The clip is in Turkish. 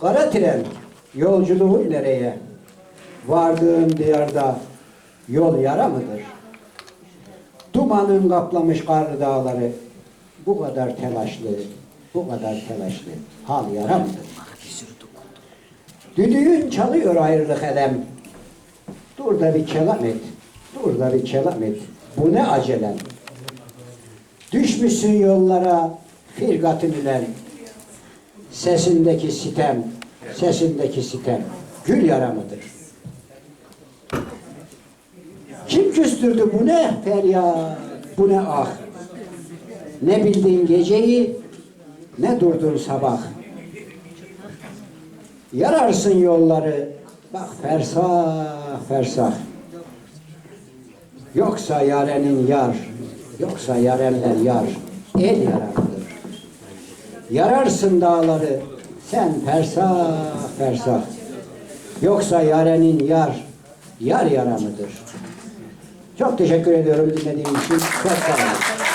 Kara tren yolculuğun nereye? Vardığın diyarda yol yara mıdır? Dumanın kaplamış karlı dağları bu kadar telaşlı, bu kadar telaşlı hal yara mıdır? Düdüğün çalıyor ayrılık elem. Dur da bir kelam et, dur da bir kelam et. Bu ne acelem? Düşmüşsün yollara firgatın ile Sesindeki sitem, sesindeki sitem gül yara mıdır? Kim küstürdü bu ne feryat, bu ne ah? Ne bildin geceyi, ne durdun sabah. Yararsın yolları, bak fersah fersah. Yoksa yarenin yar, yoksa yarenler yar, el yaramıdır. Yararsın dağları, sen fersah fersah. Yoksa yarenin yar, yar yaramıdır. Çok teşekkür ediyorum dinlediğim için. Çok sağ olun.